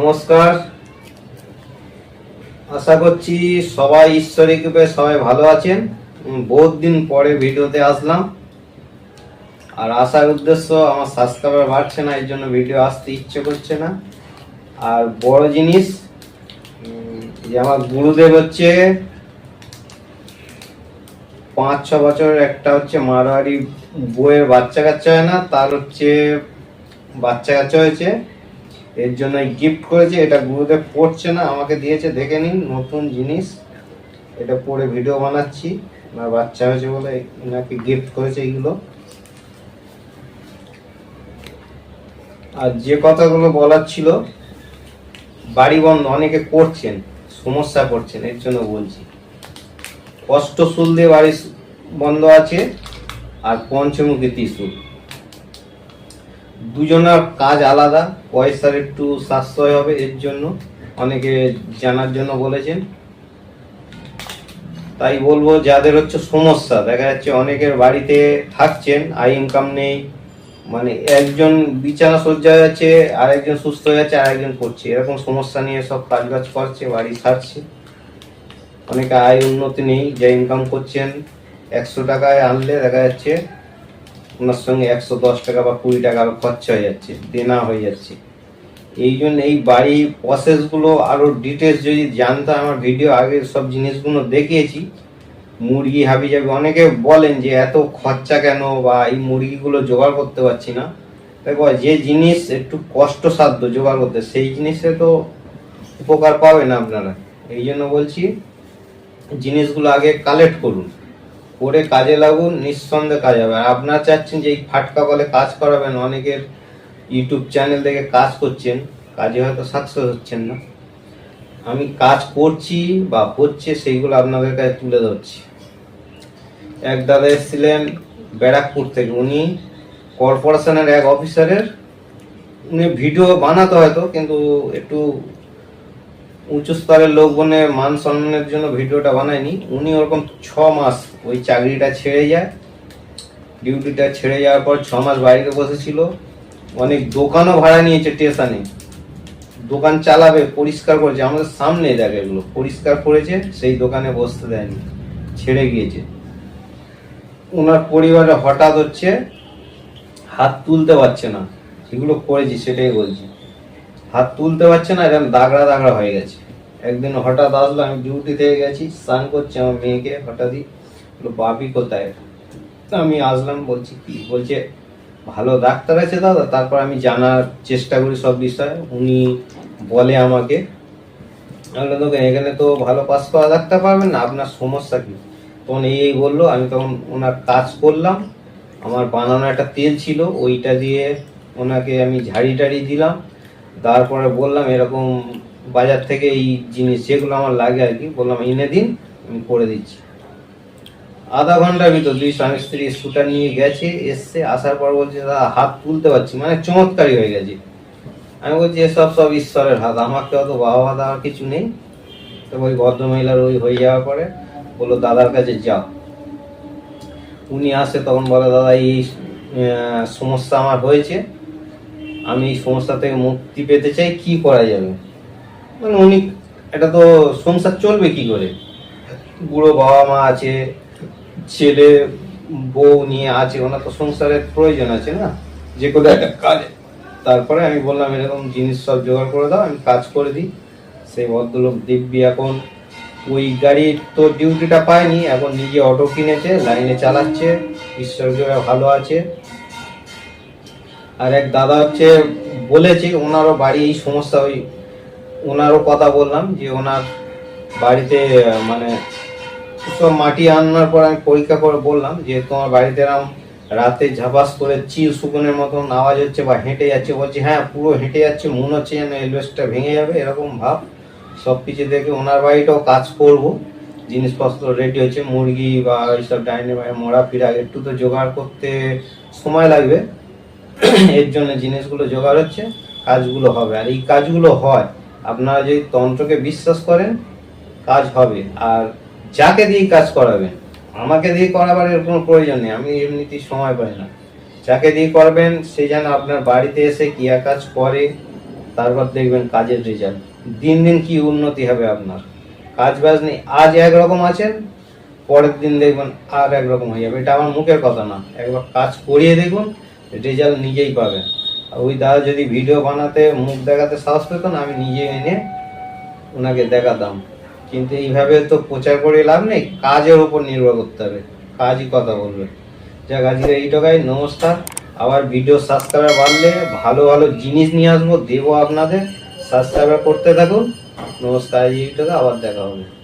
নমস্কার। আশা করছি সবাই ঈশ্বরী কৃপে সবাই ভালো আছেন। বহুত দিন পরে ভিডিওতে আসলাম। আর আসার উদ্দেশ্য আমার সাবস্ক্রাইবার বাড়ছে না, এই জন্য ভিডিও আসতে ইচ্ছে করছে না। আর বড় জিনিস যে আমার গুরুদেব হচ্ছে পাঁচ ছ বছরের একটা হচ্ছে মারোয়ারি বইয়ের বাচ্চা কাচ্চা হয় না, তার হচ্ছে বাচ্চা কাচ্চা হয়েছে। এর জন্য গিফট করেছে, এটা গুরুদেব পড়ছে না, আমাকে দিয়েছে, দেখে নিন নতুন জিনিস। এটা পরে ভিডিও বানাচ্ছি, আমার বাচ্চা হয়েছে বলে ওনাকে গিফট করেছে এইগুলো আর যে কথাগুলো বলার ছিল, বাড়ি বন্ধ, অনেকে করছেন, সমস্যা করছেন, এর জন্য বলছি। অষ্টশুল দিয়ে বাড়ি বন্ধ আছে, আর পঞ্চমুখী ত্রিশুল। দুজনের কাজ আলাদা, পয়সার একটু সাশ্রয় হবে এর জন্য, অনেকে জানার জন্য বলেছেন। তাই বলব যাদের হচ্ছে সমস্যা, দেখা যাচ্ছে অনেকের বাড়িতে থাকছেন আই ইনকাম নেই মানে একজন বিছানা সজ্জা হয়ে যাচ্ছে আর একজন সুস্থ হয়ে যাচ্ছে আর একজন করছে এরকম সমস্যা নিয়ে সব কাজ বাজ করছে, বাড়ি ছাড়ছে। অনেকে আয় উন্নতি নেই, যা ইনকাম করছেন, একশো টাকায় আনলে দেখা যাচ্ছে ওনার সঙ্গে একশো দশ টাকা বা কুড়ি টাকা খরচা হয়ে যাচ্ছে, দেনা হয়ে যাচ্ছে। এই জন্য এই বাড়ি প্রসেসগুলো আরও ডিটেলস যদি জানতাম, আমার ভিডিও আগে সব জিনিসগুলো দেখিয়েছি। মুরগি হাবি যাবি অনেকে বলেন যে এত খরচা কেন বা এই মুরগিগুলো জোগাড় করতে পারছি না। দেখো, যে জিনিস একটু কষ্টসাধ্য জোগাড় করতে, সেই জিনিসে তো উপকার পাবেন আপনারা। এই জন্য বলছি, জিনিসগুলো আগে কালেক্ট করুন। করে কাজে লাগুন, নিঃসন্দেহে কাজ হবে। আর আপনারা চাচ্ছেন যে এই ফাটকা বলে কাজ করাবেন, অনেকের ইউটিউব চ্যানেল থেকে কাজ করছেন, কাজে হয়তো সাকসেস হচ্ছেন না। আমি কাজ করছি বা হচ্ছে সেইগুলো আপনাদের কাছে তুলে ধরছি। এক দাদা এসেছিলেন ব্যারাকপুর থেকে। উনি কর্পোরেশনের এক অফিসারের, উনি ভিডিও বানাতো হয়তো, কিন্তু একটু উঁচু স্তরের লোক বনে মান সম্মানের জন্য ভিডিওটা বানায়নি। উনি ওরকম ছ মাস ওই চাকরিটা ছেড়ে যায়। ডিউটিটা ছেড়ে যাওয়ার পর ছ মাস বাড়িতে বসেছিল। অনেক দোকানও ভাড়া নিয়েছে স্টেশনে। দোকান চালাবে, পরিষ্কার করেছে। আমাদের সামনে দেখে এগুলো, পরিষ্কার করেছে, সেই দোকানে বসতে দেয়নি। ছেড়ে গিয়েছে। ওনার পরিবারে হঠাৎ হচ্ছে হাত তুলতে পারছে না। যেগুলো করেছি, সেটাই বলছি। হাত তুলতে পারছে না এরকম দাগড়া দাগড়া হয়ে গেছে। একদিন হঠাৎ আসলো আমি ডিউটি থেকে গেছি স্নান করছি আমার মেয়েকে হঠাৎই বাপি কোথায়? তা আমি আসলাম বলছি কি? বলছে ভালো ডাক্তার আছে দাদা তারপর আমি জানার চেষ্টা করি সব বিষয়ে। উনি বলে আমাকে আমি বললাম, "দেখুন, এখানে তো ভালো পাস করা ডাক্তার পারবেন না আপনার সমস্যা কি? তখন এই এই বলল আমি তখন ওনার কাজ করলাম আমার বানানো একটা তেল ছিল ওইটা দিয়ে ওনাকে আমি ঝাড়ি টাড়ি দিলাম তারপরে বললাম, এরকম বাজার থেকে এই জিনিস যেগুলো আমার লাগে আর কি, বললাম, এনে দিন, আমি করে দিচ্ছি। আধা ঘণ্টার ভিতর দুই স্বামী স্ত্রী স্কুটার নিয়ে গেছে, এসছে, আসার পর বলছে, দাদা, হাত তুলতে পারছি মানে চমৎকারই হয়ে গেছে। আমি বলছি, এসব সব ঈশ্বরের হাত, আমাকে অত বাবা দেওয়ার কিছু নেই। তো ওই ভদ্রমহিলার ওই হয়ে যাওয়ার পরে বলল, দাদার কাছে যাও। উনি আসে, তখন বলে, দাদা, এই সমস্যা আমার হয়েছে। আমি এই সমস্যা থেকে মুক্তি পেতে চাই, কি করা যাবে? মানে উনি, এটা তো সংসার চলবে কি করে? বুড়ো বাবা মা আছে, ছেলে, বউ নিয়ে আছে, ওনার তো সংসারের প্রয়োজন আছে না? যে কোনো একটা কাজে। তারপরে আমি বললাম, এরকম জিনিস সব জোগাড় করে দাও, আমি কাজ করে দিই। সেই ভদ্রলোক দিব্যি এখন ওই গাড়ির তো ডিউটিটা পায়নি, এখন নিজে অটো কিনেছে লাইনে চালাচ্ছে ঈশ্বর ভালো আছে। আর এক দাদা হচ্ছে বলেছে, ওনারও বাড়ি এই সমস্যা ওই ওনারও কথা বললাম যে ওনার বাড়িতে মানে সব মাটি আনার পর আমি পরীক্ষা করে বললাম যে তোমার বাড়িতে এরকম রাতে ঝাপাস করে চিল শুকনের মতন আওয়াজ হচ্ছে বা হেঁটে যাচ্ছে। বলছে হ্যাঁ পুরো হেঁটে যাচ্ছে, মনে হচ্ছে যেন এলবেসটা ভেঙে যাবে, এরকম ভাব। সব কিছু দেখে ওনার বাড়িটাও কাজ করব। জিনিসপত্র রেডি হচ্ছে মুরগি বা এইসব ডাইনে মরা ফিরা, একটু তো জোগাড় করতে সময় লাগবে। এর জন্য জিনিসগুলো জোগাড় হচ্ছে, কাজগুলো হবে। আর এই কাজগুলো হয়, আপনারা যদি তন্ত্রকে বিশ্বাস করেন, কাজ হবে। আর যাকে দিয়ে কাজ করাবেন, আমাকে দিয়ে করাবার এর কোনো প্রয়োজন নেই, আমি এমনিতেই সময় পাই না। যাকে দিয়ে করবেন, সে যেন আপনার বাড়িতে এসে কিয়া কাজ করে, তারপর দেখবেন কাজের রেজাল্ট দিন দিন কি উন্নতি হবে আপনার। কাজ বাজ নেই, আজ একরকম আছেন, পরের দিন দেখবেন আর একরকম হয়ে যাবে। এটা আমার মুখের কথা না। একবার কাজ করিয়ে দেখুন রেজাল্ট নিজেই পাবেন। ওই দাদা যদি ভিডিও বানাতে, মুখ দেখাতে সাহস পেত না, আমি নিজে এনে ওনাকে দেখাতাম। কিন্তু এইভাবে তো প্রচার করে লাভ নেই, কাজের উপর নির্ভর করতে হবে। কাজই কথা বলবে। যাক আজকে এই টাকায় নমস্কার। আবার ভিডিও সাবস্ক্রাইবার বাড়লে ভালো ভালো জিনিস নিয়ে আসব, দেবো আপনাদের। সাবস্ক্রাইবার করতে থাকুন। নমস্কার, এই টাকা আবার দেখা হবে।